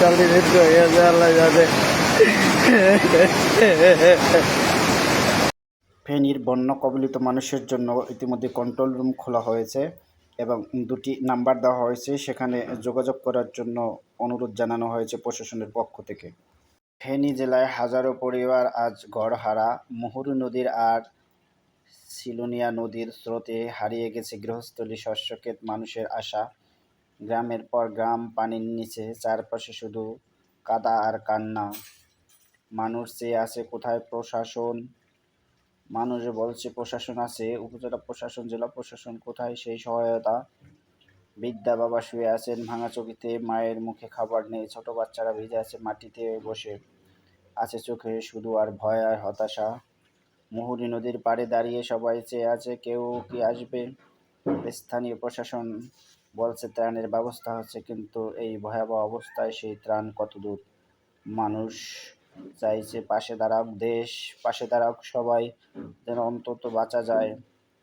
চাল দিবে তো হয়ে গেছে আল্লাহ যাতে ফেনীর বন্যা কবলিত মানুষের জন্য ইতিমধ্যে কন্ট্রোল রুম খোলা হয়েছে এবং দুটি নাম্বার দেওয়া হয়েছে। সেখানে যোগাযোগ করার জন্য অনুরোধ জানানো হয়েছে প্রশাসনের পক্ষ থেকে। ফেনী জেলায় হাজারো পরিবার আজ ঘরহারা মুহুরী নদীর আর সিলুনিয়া নদীর স্রোতে হারিয়ে গেছে গৃহস্থলী শস্যক্ষেত মানুষের আশা। গ্রামের পর গ্রাম পানির নিচে, চারপাশে শুধু কাদা আর কান্না। মানুষ চেয়ে আছে কোথায় প্রশাসন? মানুষ বলছে, প্রশাসন আছে, উপজেলা প্রশাসন, জেলা প্রশাসন কোথায়? সেই সহায়তা বৃদ্ধা বাবা শুয়ে আছেন ভাঙা চকিতে। মায়ের মুখে খাবার নেই। ছোট বাচ্চারা ভিজে আছে মাটিতে বসে। আছে চোখে শুধু আর ভয় আর হতাশা। মুহুরী নদীর পাড়ে দাঁড়িয়ে সবাই চেয়ে আছে, কেউ কি আসবে? স্থানীয় প্রশাসন বলছে, ত্রাণের ব্যবস্থা হচ্ছে, কিন্তু এই ভয়াবহ অবস্থায় সেই ত্রাণ কতদূর? মানুষ চাইছে পাশে দাঁড়াক, দেশ পাশে দাঁড়াক, সবাই যেন অন্তত বাঁচা যায়।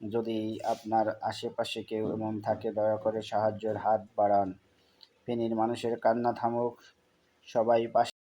যদি আপনার আশেপাশে কেউ এমন থাকে, দয়া করে সাহায্যের হাত বাড়ান। ফেনীর মানুষের কান্না থামুক। সবাই পাশে